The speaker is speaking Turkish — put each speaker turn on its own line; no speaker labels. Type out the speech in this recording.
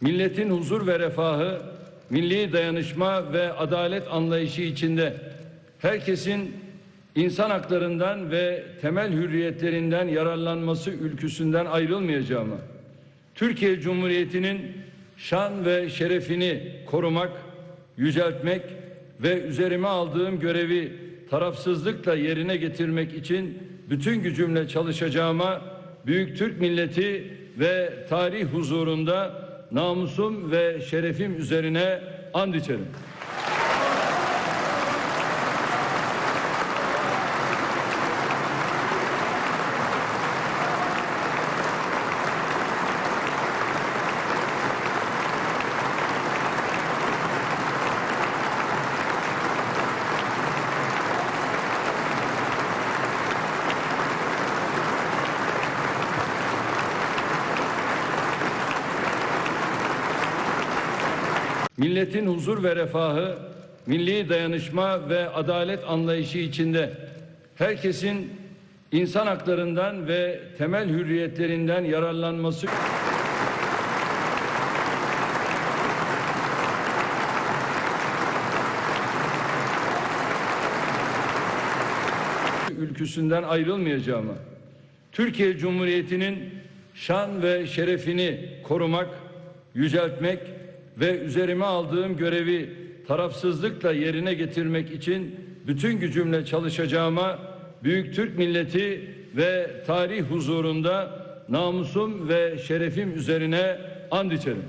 milletin huzur ve refahı, milli dayanışma ve adalet anlayışı içinde herkesin insan haklarından ve temel hürriyetlerinden yararlanması ülküsünden ayrılmayacağımı, Türkiye Cumhuriyeti'nin şan ve şerefini korumak, yüceltmek ve üzerime aldığım görevi tarafsızlıkla yerine getirmek için bütün gücümle çalışacağıma büyük Türk milleti ve tarih huzurunda namusum ve şerefim üzerine and içerim. Milletin huzur ve refahı, milli dayanışma ve adalet anlayışı içinde herkesin insan haklarından ve temel hürriyetlerinden yararlanması ülküsünden ayrılmayacağımı, Türkiye Cumhuriyeti'nin şan ve şerefini korumak, yüceltmek ve üzerime aldığım görevi tarafsızlıkla yerine getirmek için bütün gücümle çalışacağıma büyük Türk milleti ve tarih huzurunda namusum ve şerefim üzerine and içerim.